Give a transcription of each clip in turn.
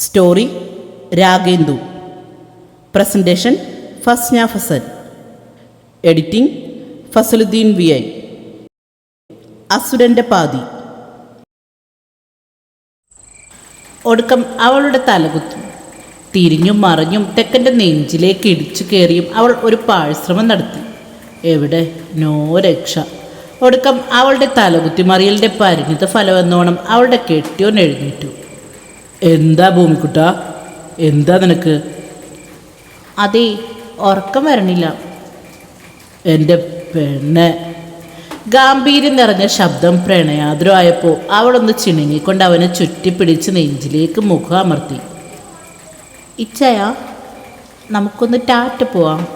Story Ragendu. Presentation Fasna Fazal. Editing Fasaluddin V I. അസുരന്റെ പാതി. ഒടുക്കം അവളുടെ തലകുത്തി. തിരിഞ്ഞും മറിഞ്ഞും തെക്കന്റെ നെഞ്ചിലേക്ക് ഇടിച്ചു കയറിയും അവൾ ഒരു പാഴ്ശ്രമം നടത്തി. എവിടെ? നോ രക്ഷ. ഒടുക്കം അവളുടെ തലകുത്തി മറിയലിന്റെ പരിണിത ഫലമെന്നോണം അവളുടെ കെട്ടിയോൻ എഴുന്നേറ്റു. എന്താ ഭൂമിക്കുട്ട? എന്താ നിനക്ക്? അതെ ഉറക്കം വരണില്ല. എന്റെ പെണ്ണെ. ഗാംഭീര്യം നിറഞ്ഞ ശബ്ദം പ്രണയാതുരമായപ്പോൾ അവളൊന്ന് ചിണുങ്ങിക്കൊണ്ട് അവനെ ചുറ്റിപ്പിടിച്ച് നെഞ്ചിലേക്ക് മുഖം അമർത്തി. ഇച്ചയ നമുക്കൊന്ന് ടാറ്റ് പോവാം.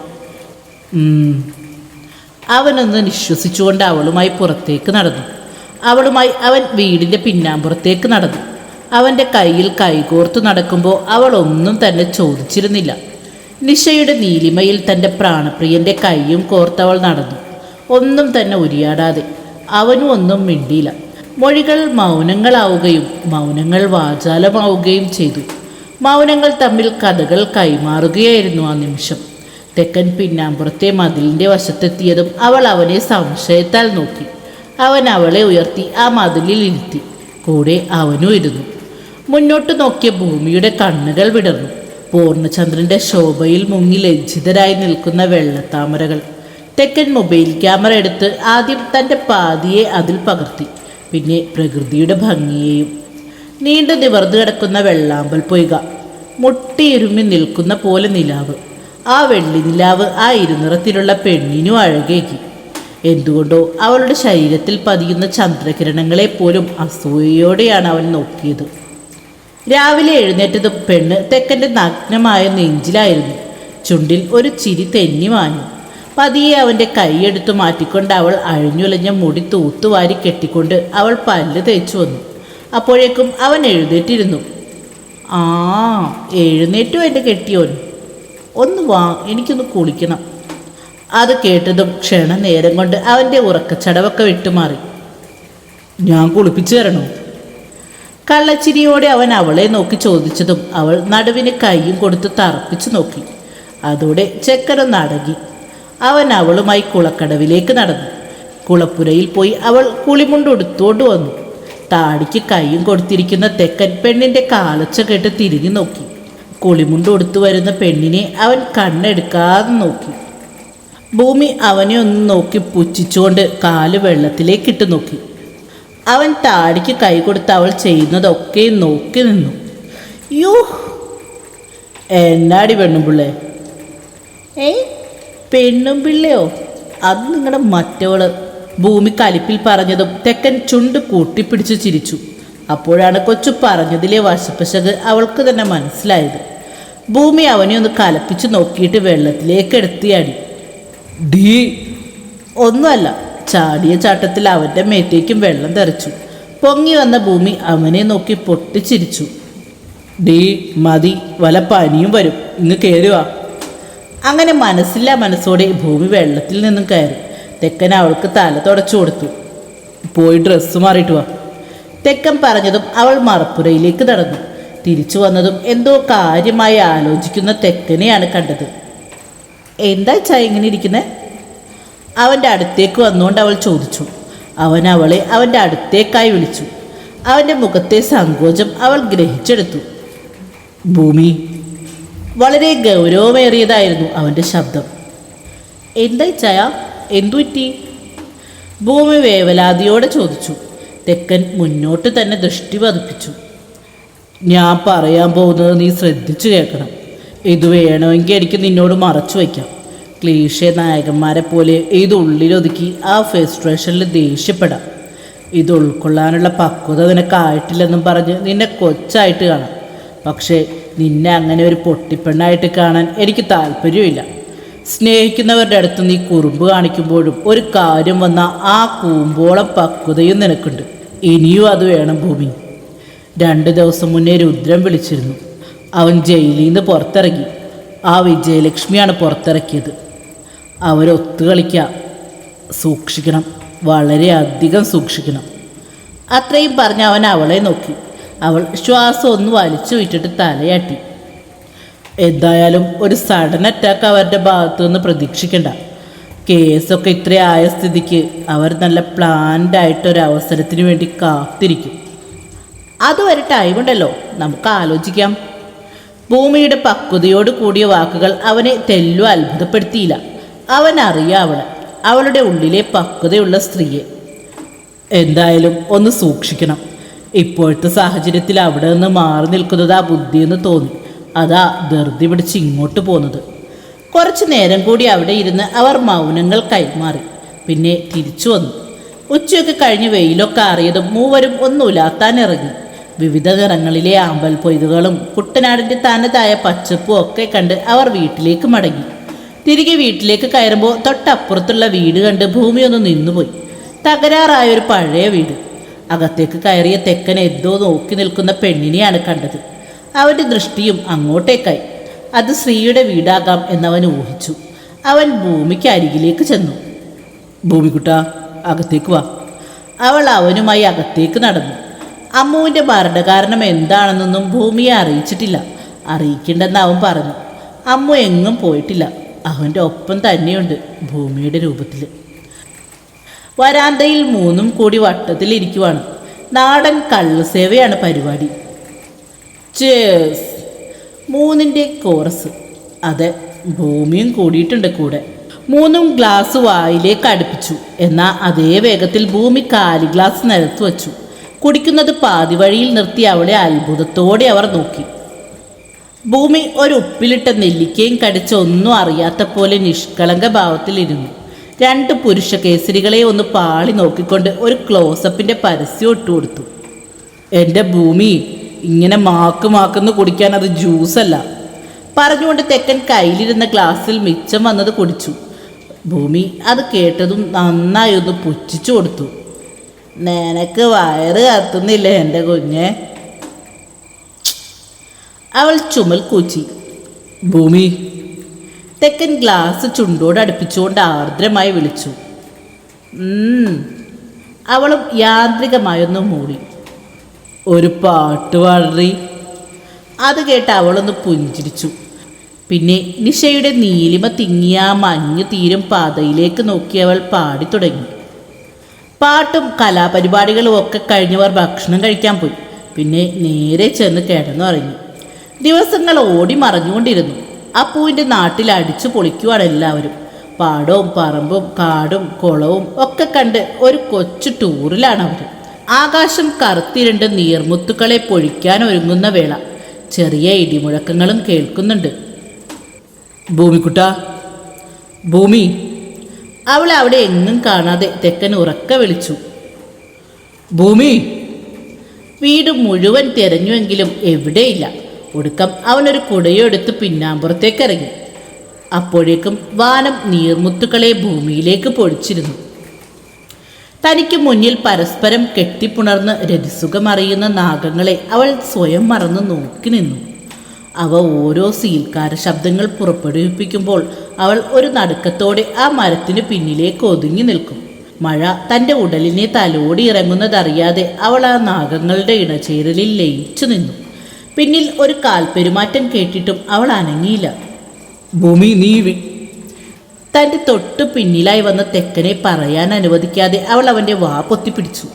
അവനൊന്ന് നിശ്വസിച്ചുകൊണ്ട് അവളുമായി പുറത്തേക്ക് നടന്നു. അവളുമായി അവൻ വീടിന്റെ പിന്നാമ്പുറത്തേക്ക് നടന്നു. അവന്റെ കയ്യിൽ കൈകോർത്തു നടക്കുമ്പോൾ അവൾ ഒന്നും തന്നെ ചോദിച്ചിരുന്നില്ല. നിശയുടെ നീലിമയിൽ തന്റെ പ്രാണപ്രിയന്റെ കൈയും കോർത്തവൾ നടന്നു. ഒന്നും തന്നെ ഉരിയാടാതെ. അവനും ഒന്നും മിണ്ടിയില്ല. മൊഴികൾ മൗനങ്ങളാവുകയും മൗനങ്ങൾ വാചാലമാവുകയും ചെയ്തു. മൗനങ്ങൾ തമ്മിൽ കഥകൾ കൈമാറുകയായിരുന്നു ആ നിമിഷം. തെക്കൻ പിന്നാമ്പുറത്തെ മതിലിന്റെ വശത്തെത്തിയതും അവൾ അവനെ സംശയത്താൽ നോക്കി. അവൻ അവളെ ഉയർത്തി ആ മതിലിൽ ഇരുത്തി. കൂടെ അവനും ഇരുന്നു. മുന്നോട്ട് നോക്കിയ ഭൂമിയുടെ കണ്ണുകൾ വിടർന്നു. പൂർണചന്ദ്രന്റെ ശോഭയിൽ മുങ്ങി ലജ്ജിതരായി നിൽക്കുന്ന വെള്ളത്താമരകൾ. തെക്കൻ മൊബൈൽ ക്യാമറ എടുത്ത് ആദ്യം തന്റെ പാതിയെ അതിൽ പകർത്തി പിന്നെ പ്രകൃതിയുടെ ഭംഗിയെയും. നീണ്ടു നിവർന്നു കിടക്കുന്ന വെള്ളാമ്പൽ പൊയ്ക മുട്ടിയിരുമി നിൽക്കുന്ന പോലെ നിലാവ്. ആ വെള്ളി നിലാവ് ആ ഇരുനിറത്തിലുള്ള പെണ്ണിനു അഴകേകി. എന്തുകൊണ്ടോ അവളുടെ ശരീരത്തിൽ പതിയുന്ന ചന്ദ്രകിരണങ്ങളെ പോലും അസൂയയോടെയാണ് അവൻ നോക്കിയത്. രാവിലെ എഴുന്നേറ്റത് പെണ്ണ് തെക്കന്റെ നഗ്നമായ നെഞ്ചിലായിരുന്നു. ചുണ്ടിൽ ഒരു ചിരി തെന്നി വാങ്ങി പതിയെ അവന്റെ കൈയെടുത്തു മാറ്റിക്കൊണ്ട് അവൾ അഴിഞ്ഞുലഞ്ഞ മുടി തൂത്തുവാരി കെട്ടിക്കൊണ്ട് അവൾ പല്ല് തേച്ചു വന്നു. അപ്പോഴേക്കും അവൻ എഴുന്നേറ്റിരുന്നു. ആ എഴുന്നേറ്റു എന്റെ കെട്ടിയോൻ. ഒന്ന് വാ എനിക്കൊന്ന് കുളിക്കണം. അത് കേട്ടതും ക്ഷണനേരം കൊണ്ട് അവന്റെ ഉറക്കച്ചടവൊക്കെ വിട്ടുമാറി. ഞാൻ കുളിപ്പിച്ചു തരണോ? കള്ളച്ചിരിയോടെ അവൻ അവളെ നോക്കി ചോദിച്ചതും അവൾ നടുവിന് കൈയും കൊടുത്ത് തറപ്പിച്ചു നോക്കി. അതോടെ ചെക്കനൊന്ന് അടങ്ങി. അവൻ അവളുമായി കുളക്കടവിലേക്ക് നടന്നു. കുളപ്പുരയിൽ പോയി അവൾ കുളിമുണ്ടുടുത്തോണ്ട് വന്നു. താടിക്ക് കൈയും കൊടുത്തിരിക്കുന്ന തെക്കൻ പെണ്ണിന്റെ കാലച്ച കേട്ട് തിരിഞ്ഞു നോക്കി. കുളിമുണ്ട് ഉടുത്തു വരുന്ന പെണ്ണിനെ അവൻ കണ്ണെടുക്കാതെ നോക്കി. ഭൂമി അവനെ ഒന്ന് നോക്കി പുച്ഛിച്ചുകൊണ്ട് കാൽ വെള്ളത്തിലേക്കിട്ട് നോക്കി. അവൻ താടിക്ക് കൈ കൊടുത്ത് അവൾ ചെയ്യുന്നതൊക്കെ നോക്കി നിന്നു. യോ എന്നാടി പെണ്ണുമ്പിള്ളേ? ഏയ്. പെണ്ണും പിള്ളയോ അത് നിങ്ങളുടെ മറ്റവൾ. ഭൂമി കലിപ്പിൽ പറഞ്ഞതും തെക്കൻ ചുണ്ട് കൂട്ടിപ്പിടിച്ച് ചിരിച്ചു. അപ്പോഴാണ് കൊച്ചു പറഞ്ഞതിലെ വശപ്പശക് അവൾക്ക് തന്നെ മനസ്സിലായത്. ഭൂമി അവനെ ഒന്ന് കലപ്പിച്ച് നോക്കിയിട്ട് വെള്ളത്തിലേക്ക് എടുത്തിയാടി. ഡീ. ഒന്നുമല്ല ചാടിയ ചാട്ടത്തിൽ അവന്റെ മേറ്റേക്കും വെള്ളം തെറിച്ചു. പൊങ്ങി വന്ന ഭൂമി അവനെ നോക്കി പൊട്ടിച്ചിരിച്ചു. ഡീ മതി വല പനിയും വരും. ഇങ്ങ് കയറുക അങ്ങനെ മനസ്സില്ല മനസ്സോടെ ഭൂമി വെള്ളത്തിൽ നിന്നും കയറി. തെക്കൻ അവൾക്ക് തല തുടച്ചു കൊടുത്തു. പോയി ഡ്രസ്സ് മാറിയിട്ട് വാ. തെക്കൻ പറഞ്ഞതും അവൾ മറപ്പുരയിലേക്ക് നടന്നു. തിരിച്ചു വന്നതും എന്തോ കാര്യമായി ആലോചിക്കുന്ന തെക്കനെയാണ് കണ്ടത്. എന്താ ചായ ഇങ്ങനെ ഇരിക്കുന്നത് അവന്റെ അടുത്തേക്ക് വന്നുകൊണ്ട് അവൾ ചോദിച്ചു. അവൻ അവളെ അവന്റെ അടുത്തേക്കായി വിളിച്ചു. അവന്റെ മുഖത്തെ സങ്കോചം അവൾ ഗ്രഹിച്ചെടുത്തു. ഭൂമി വളരെ ഗൗരവമേറിയതായിരുന്നു അവന്റെ ശബ്ദം. എന്തായി ചായ? എന്തു പറ്റി? ഭൂമി വേവലാതിയോടെ ചോദിച്ചു. തെക്കൻ മുന്നോട്ട് തന്നെ ദൃഷ്ടി പതിപ്പിച്ചു. ഞാൻ പറയാൻ പോകുന്നത് നീ ശ്രദ്ധിച്ചു കേൾക്കണം. ഇത് വേണമെങ്കിൽ എനിക്ക് നിന്നോട് മറച്ചു വയ്ക്കാം. ക്ലീഷേ നായകന്മാരെ പോലെ ഇത് ഉള്ളിലൊതുക്കി ആ ഫെസ്ട്രേഷനിൽ ദേഷ്യപ്പെടാം. ഇത് ഉൾക്കൊള്ളാനുള്ള പക്വത നിനക്കായിട്ടില്ലെന്നും പറഞ്ഞ് നിന്നെ കൊച്ചായിട്ട് കാണാം. പക്ഷേ നിന്നെ അങ്ങനെ ഒരു പൊട്ടിപ്പെണ്ണായിട്ട് കാണാൻ എനിക്ക് താല്പര്യമില്ല. സ്നേഹിക്കുന്നവരുടെ അടുത്ത് നീ കുറുമ്പ് കാണിക്കുമ്പോഴും ഒരു കാര്യം വന്ന ആ കൂമ്പോളം പക്വതയും നിനക്കുണ്ട്. ഇനിയും അത് വേണം ഭൂമി. രണ്ട് ദിവസം മുന്നേ രുദ്രൻ വിളിച്ചിരുന്നു. അവൻ ജയിലിൽ നിന്ന് പുറത്തിറങ്ങി. ആ വിജയലക്ഷ്മിയാണ് പുറത്തിറക്കിയത്. അവരൊത്തു കളിക്കുക സൂക്ഷിക്കണം. വളരെയധികം സൂക്ഷിക്കണം. അത്രയും പറഞ്ഞ് അവൻ അവളെ നോക്കി. അവൾ ശ്വാസം ഒന്ന് വലിച്ചു വിട്ടിട്ട് തലയാട്ടി. എന്തായാലും ഒരു സഡൻ അറ്റാക്ക് അവരുടെ ഭാഗത്തു നിന്ന് പ്രതീക്ഷിക്കണ്ട. കേസൊക്കെ ഇത്രയായ സ്ഥിതിക്ക് അവർ നല്ല പ്ലാൻഡ് ആയിട്ട് ഒരു അവസരത്തിന് വേണ്ടി കാത്തിരിക്കും. അതുവരെ ടൈമുണ്ടല്ലോ നമുക്ക് ആലോചിക്കാം. ഭൂമിയുടെ പക്വതയോട് കൂടിയ വാക്കുകൾ അവനെ തെല്ലു അത്ഭുതപ്പെടുത്തിയില്ല. അവൻ അറിയാം അവളെ. അവളുടെ ഉള്ളിലെ പക്വതയുള്ള സ്ത്രീയെ. എന്തായാലും ഒന്ന് സൂക്ഷിക്കണം. ഇപ്പോഴത്തെ സാഹചര്യത്തിൽ അവിടെ നിന്ന് മാറി നിൽക്കുന്നത് ആ ബുദ്ധിയെന്ന് തോന്നി. അതാ ധൃതി പിടിച്ച് ഇങ്ങോട്ട് പോന്നത്. കുറച്ചു നേരം കൂടി അവിടെ ഇരുന്ന് അവർ മൗനങ്ങൾ കൈമാറി. പിന്നെ തിരിച്ചു വന്നു. ഉച്ചയൊക്കെ കഴിഞ്ഞ് വെയിലൊക്കെ അറിയതും മൂവരും ഒന്നുലാത്താൻ ഇറങ്ങി. വിവിധ നിറങ്ങളിലെ ആമ്പൽ പൊയ്തുകളും കുട്ടനാടിന്റെ തനതായ പച്ചപ്പും ഒക്കെ കണ്ട് അവർ വീട്ടിലേക്ക് മടങ്ങി. തിരികെ വീട്ടിലേക്ക് കയറുമ്പോൾ തൊട്ടപ്പുറത്തുള്ള വീട് കണ്ട് ഭൂമിയൊന്ന് നിന്നുപോയി. തകരാറായ ഒരു പഴയ വീട്. അകത്തേക്ക് കയറിയ തെക്കൻ എന്തോ നോക്കി നിൽക്കുന്ന പെണ്ണിനെയാണ് കണ്ടത്. അവന്റെ ദൃഷ്ടിയും അങ്ങോട്ടേക്കായി. അത് സ്ത്രീയുടെ വീടാകാം എന്നവൻ ഊഹിച്ചു. അവൻ ഭൂമിക്ക് അരികിലേക്ക് ചെന്നു. ഭൂമിക്കുട്ട അകത്തേക്ക് വാ. അവൾ അവനുമായി അകത്തേക്ക് നടന്നു. അമ്മുവിന്റെ മരണകാരണം എന്താണെന്നൊന്നും ഭൂമിയെ അറിയിച്ചിട്ടില്ല. അറിയിക്കേണ്ടെന്ന് അവൻ പറഞ്ഞു. അമ്മു എങ്ങും പോയിട്ടില്ല. അവന്റെ ഒപ്പം തന്നെയുണ്ട് ഭൂമിയുടെ രൂപത്തിൽ. വരാന്തയിൽ മൂന്നും കൂടി വട്ടത്തിലിരിക്കുവാണ് നാടൻ കള്ളുസേവയാണ് പരിപാടി. ചേസ് മൂന്നിന്റെ കോറസ് അതെ ഭൂമിയും കൂടിയിട്ടുണ്ട് കൂടെ. മൂന്നും ഗ്ലാസ് വായിലേക്ക് അടുപ്പിച്ചു. എന്നാൽ അതേ വേഗത്തിൽ ഭൂമി കാലി ഗ്ലാസ് നിലത്ത് വച്ചു. കുടിക്കുന്നത് പാതി വഴിയിൽ നിർത്തി അവളെ അത്ഭുതത്തോടെ അവർ നോക്കി. ഭൂമി ഒരു ഉപ്പിലിട്ട നെല്ലിക്കയും കടിച്ച ഒന്നും അറിയാത്ത പോലെ നിഷ്കളങ്ക ഭാവത്തിലിരുന്നു രണ്ട് പുരുഷ കേസരികളെ ഒന്ന് പാളി നോക്കിക്കൊണ്ട് ഒരു ക്ലോസപ്പിന്റെ പരസ്യം ഇട്ടുകൊടുത്തു എന്റെ ഭൂമി ഇങ്ങനെ മാക്ക് മാക്കുന്നു കുടിക്കാൻ അത് ജ്യൂസല്ല പറഞ്ഞുകൊണ്ട് തെക്കൻ കയ്യിലിരുന്ന ഗ്ലാസ്സിൽ മിച്ചം വന്നത് കുടിച്ചു. ഭൂമി അത് കേട്ടതും നന്നായി ഒന്ന് പുച്ഛിച്ചു കൊടുത്തു. നിനക്ക് വയറ് കത്തുന്നില്ലേ എന്റെ കുഞ്ഞെ? അവൾ ചുമൽ കൂച്ചി. ഭൂമി. തെക്കൻ ഗ്ലാസ് ചുണ്ടോട് അടുപ്പിച്ചുകൊണ്ട് ആർദ്രമായി വിളിച്ചു. അവളും യാന്ത്രികമായൊന്ന് മൂടി. ഒരു പാട്ട് വളറി അത് കേട്ട് അവളൊന്ന് പുഞ്ചിരിച്ചു. പിന്നെ നിഷയുടെ നീലിമ തിങ്ങിയ മഞ്ഞു തീരും പാതയിലേക്ക് നോക്കി അവൾ പാടി തുടങ്ങി. പാട്ടും കലാപരിപാടികളും ഒക്കെ കഴിഞ്ഞവർ ഭക്ഷണം കഴിക്കാൻ പോയി. പിന്നെ നേരെ ചെന്ന് കിടന്നുറങ്ങി. ദിവസങ്ങൾ ഓടി മറഞ്ഞുകൊണ്ടിരുന്നു. അപ്പൂവിന്റെ നാട്ടിൽ അടിച്ചു പൊളിക്കുവാണ് എല്ലാവരും. പാടവും പറമ്പും കാടും കുളവും ഒക്കെ കണ്ട് ഒരു കൊച്ചു ടൂറിലാണ് അവർ. ആകാശം കറുത്തിരണ്ട് നീർമുത്തുക്കളെ പൊഴിക്കാൻ ഒരുങ്ങുന്ന വേള. ചെറിയ ഇടിമുഴക്കങ്ങളും കേൾക്കുന്നുണ്ട്. ഭൂമിക്കുട്ട. ഭൂമി. അവൾ അവിടെ എങ്ങും കാണാതെ തെക്കൻ ഉറക്ക വിളിച്ചു. ഭൂമി. വീട് മുഴുവൻ തിരഞ്ഞുവെങ്കിലും എവിടെയില്ല. ഒടുക്കം അവനൊരു കുടയെടുത്ത് പിന്നാമ്പുറത്തേക്ക് ഇറങ്ങി അപ്പോഴേക്കും വാനം നീർമുത്തുക്കളെ ഭൂമിയിലേക്ക് പൊഴിച്ചിരുന്നു. തനിക്ക് മുന്നിൽ പരസ്പരം കെട്ടിപ്പുണർന്ന് രതിസുഖമറിയുന്ന നാഗങ്ങളെ അവൾ സ്വയം മറന്ന് നോക്കി നിന്നു. അവ ഓരോ സീൽക്കാര ശബ്ദങ്ങൾ പുറപ്പെടുവിപ്പിക്കുമ്പോൾ അവൾ ഒരു നടുക്കത്തോടെ ആ മരത്തിനു പിന്നിലേക്ക് ഒതുങ്ങി നിൽക്കും. മഴ തന്റെ ഉടലിനെ തലോടി ഇറങ്ങുന്നതറിയാതെ അവൾ ആ നാഗങ്ങളുടെ ഇണചേരലിൽ ലയിച്ചു നിന്നു. പിന്നിൽ ഒരു കാൽ പെരുമാറ്റം കേട്ടിട്ടും അവൾ അനങ്ങിയില്ല. ഭൂമി നീ തന്റെ തൊട്ട് പിന്നിലായി വന്ന തെക്കനെ പറയാൻ അനുവദിക്കാതെ അവൾ അവന്റെ വാ പൊത്തിപ്പിടിച്ചു.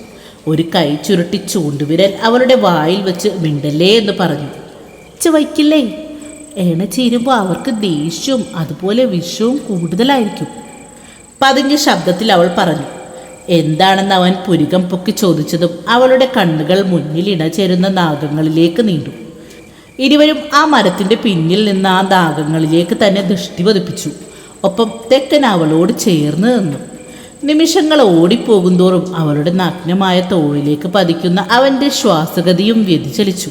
ഒരു കൈ ചുരുട്ടി ചൂണ്ടുവിരൽ അവളുടെ വായിൽ വെച്ച് മിണ്ടല്ലേ എന്ന് പറഞ്ഞു. ചുവയ്ക്കില്ലേ? ഏണ ചീരുമ്പോൾ അവർക്ക് ദേഷ്യവും അതുപോലെ വിഷവും കൂടുതലായിരിക്കും. പതിഞ്ഞ ശബ്ദത്തിൽ അവൾ പറഞ്ഞു. എന്താണെന്ന് അവൻ പുരികം പൊക്കി ചോദിച്ചതും അവളുടെ കണ്ണുകൾ മുന്നിൽ ഇണചേരുന്ന നാഗങ്ങളിലേക്ക് നീണ്ടു. ഇരുവരും ആ മരത്തിന്റെ പിന്നിൽ നിന്ന് ആ ദാഗങ്ങളിലേക്ക് തന്നെ ദൃഷ്ടി പതിപ്പിച്ചു. ഒപ്പം തെക്കൻ അവളോട് ചേർന്ന് നിന്നു. നിമിഷങ്ങൾ ഓടിപ്പോകുന്തോറും അവളുടെ നഗ്നമായ തോളിലേക്ക് പതിക്കുന്ന അവന്റെ ശ്വാസഗതിയും വ്യതിചലിച്ചു.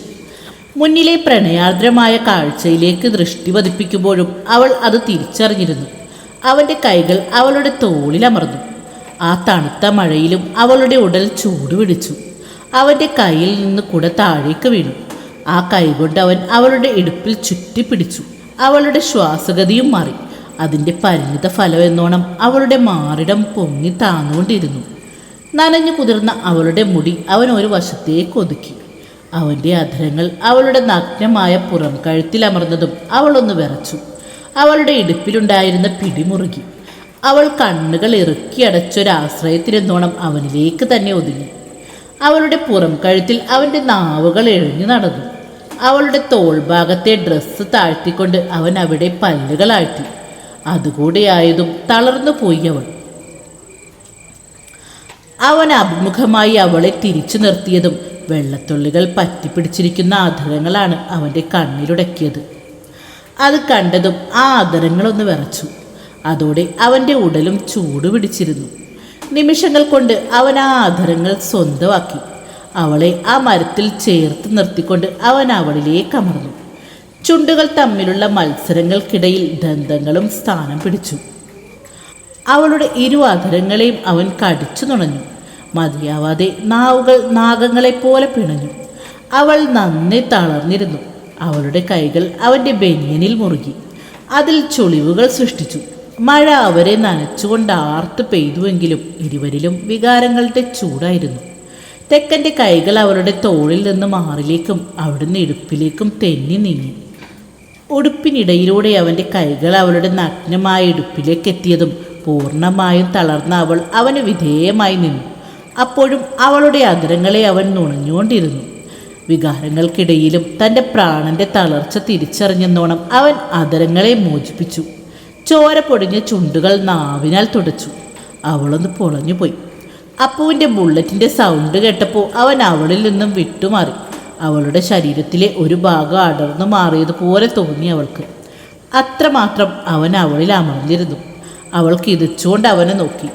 മുന്നിലെ പ്രണയാർദ്രമായ കാഴ്ചയിലേക്ക് ദൃഷ്ടി പതിപ്പിക്കുമ്പോഴും അവൾ അത് തിരിച്ചറിഞ്ഞിരുന്നു. അവന്റെ കൈകൾ അവളുടെ തോളിലമർന്നു ആ തണുത്ത മഴയിലും അവളുടെ ഉടൽ ചൂടുപിടിച്ചു. അവന്റെ കയ്യിൽ നിന്ന് കൂടെ താഴേക്ക് വീണു. ആ കൈകൊണ്ട് അവൻ അവളുടെ ഇടുപ്പിൽ ചുറ്റിപ്പിടിച്ചു. അവളുടെ ശ്വാസഗതിയും മാറി. അതിന്റെ പരിണിത ഫലം എന്നോണം അവളുടെ മാറിടം പൊങ്ങി താന്നുകൊണ്ടിരുന്നു. നനഞ്ഞു കുതിർന്ന അവളുടെ മുടി അവൻ ഒരു വശത്തേക്ക് ഒതുക്കി. അവന്റെ അധരങ്ങൾ അവളുടെ നഗ്നമായ പുറം കഴുത്തിലമർന്നതും അവളൊന്ന് വിറച്ചു. അവളുടെ ഇടുപ്പിലുണ്ടായിരുന്ന പിടിമുറുകി. അവൾ കണ്ണുകൾ ഇറുക്കി അടച്ചൊരാശ്രയത്തിനെന്നോണം അവനിലേക്ക് തന്നെ ഒതുങ്ങി. അവളുടെ പുറം കഴുത്തിൽ അവന്റെ നാവുകൾ എഴിഞ്ഞു നടന്നു. അവളുടെ തോൾഭാഗത്തെ ഡ്രസ്സ് താഴ്ത്തിക്കൊണ്ട് അവൻ അവിടെ പല്ലുകൾ ആഴ്ത്തി അതുകൂടെയായതും തളർന്നു പോയി അവൾ. അവൻ അഭിമുഖമായി അവളെ തിരിച്ചു നിർത്തിയതും വെള്ളത്തുള്ളികൾ പറ്റിപ്പിടിച്ചിരിക്കുന്ന ആദരങ്ങളാണ് അവന്റെ കണ്ണിലുടക്കിയത്. അത് കണ്ടതും ആ ആദരങ്ങളൊന്ന് വിറച്ചു. അതോടെ അവന്റെ ഉടലും ചൂടുപിടിച്ചിരുന്നു. നിമിഷങ്ങൾ കൊണ്ട് അവൻ ആ ആദരങ്ങൾ സ്വന്തമാക്കി. അവളെ ആ മരത്തിൽ ചേർത്ത് നിർത്തിക്കൊണ്ട് അവൻ അവളിലേക്ക് അമർന്നു. ചുണ്ടുകൾ തമ്മിലുള്ള മത്സരങ്ങൾക്കിടയിൽ ദന്തങ്ങളും സ്ഥാനം പിടിച്ചു. അവളുടെ ഇരു അധരങ്ങളെയും അവൻ കടിച്ചു നുണഞ്ഞു. മതിയാവാതെ നാവുകൾ നാഗങ്ങളെപ്പോലെ പിണഞ്ഞു. അവൾ നന്നെ തളർന്നിരുന്നു. അവളുടെ കൈകൾ അവന്റെ ബനിയനിൽ മുറുകി. അതിൽ ചുളിവുകൾ സൃഷ്ടിച്ചു. മഴ അവരെ നനച്ചുകൊണ്ട് ആർത്ത് പെയ്തുവെങ്കിലും ഇരുവരിലും വികാരങ്ങളുടെ ചൂടായിരുന്നു. തെക്കന്റെ കൈകൾ അവളുടെ തോളിൽ നിന്ന് മാറിലേക്കും അവിടുന്ന് ഇടുപ്പിലേക്കും തെന്നി നീങ്ങി. ഉടുപ്പിനിടയിലൂടെ അവന്റെ കൈകൾ അവളുടെ നഗ്നമായ ഇടുപ്പിലേക്ക് എത്തിയതും പൂർണമായും തളർന്ന അവൾ അവന് വിധേയമായി നിന്നു. അപ്പോഴും അവളുടെ അഗ്രങ്ങളെ അവൻ നുണഞ്ഞുകൊണ്ടിരുന്നു. വികാരങ്ങൾക്കിടയിലും തന്റെ പ്രാണന്റെ തളർച്ച തിരിച്ചറിഞ്ഞെന്നോണം അവൻ അതരങ്ങളെ മോചിപ്പിച്ചു. ചോര പൊടിഞ്ഞ ചുണ്ടുകൾ നാവിനാൽ തുടച്ചു. അവളൊന്ന് പൊളഞ്ഞുപോയി. അപ്പുവിന്റെ ബുള്ളറ്റിന്റെ സൗണ്ട് കേട്ടപ്പോൾ അവൻ അവളിൽ നിന്നും വിട്ടുമാറി. അവളുടെ ശരീരത്തിലെ ഒരു ഭാഗം അടർന്നു മാറിയതുപോലെ തോന്നി അവൾക്ക്. അത്രമാത്രം അവൻ അവളിൽ അമർന്നിരുന്നു. അവൾ കിതച്ചുകൊണ്ട് അവനെ നോക്കി.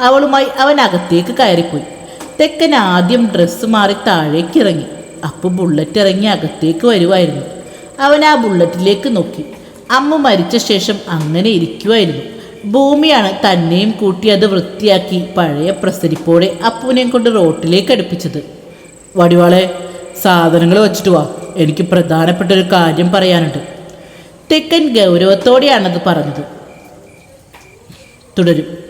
അവളുമായി അവൻ അകത്തേക്ക് കയറിപ്പോയി. തെക്കൻ ആദ്യം ഡ്രസ്സ് മാറി താഴേക്ക് ഇറങ്ങി. അപ്പു ബുള്ളറ്റ് ഇറങ്ങി അകത്തേക്ക് വരുമായിരുന്നു അവൻ ആ ബുള്ളറ്റിലേക്ക് നോക്കി. അമ്മ മരിച്ച ശേഷം അങ്ങനെ ഇരിക്കുമായിരുന്നു ഭൂമിയാണ് തന്നെയും കൂട്ടി അത് വൃത്തിയാക്കി പഴയ പ്രസരിപ്പോടെ അപ്പുവിനെയും കൊണ്ട് റോട്ടിലേക്ക് അടുപ്പിച്ചത്. വടിവാളെ സാധനങ്ങൾ വച്ചിട്ട് വാ. എനിക്ക് പ്രധാനപ്പെട്ട ഒരു കാര്യം പറയാനുണ്ട്. തെക്കൻ ഗൗരവത്തോടെയാണത് പറഞ്ഞത്. തുടരും.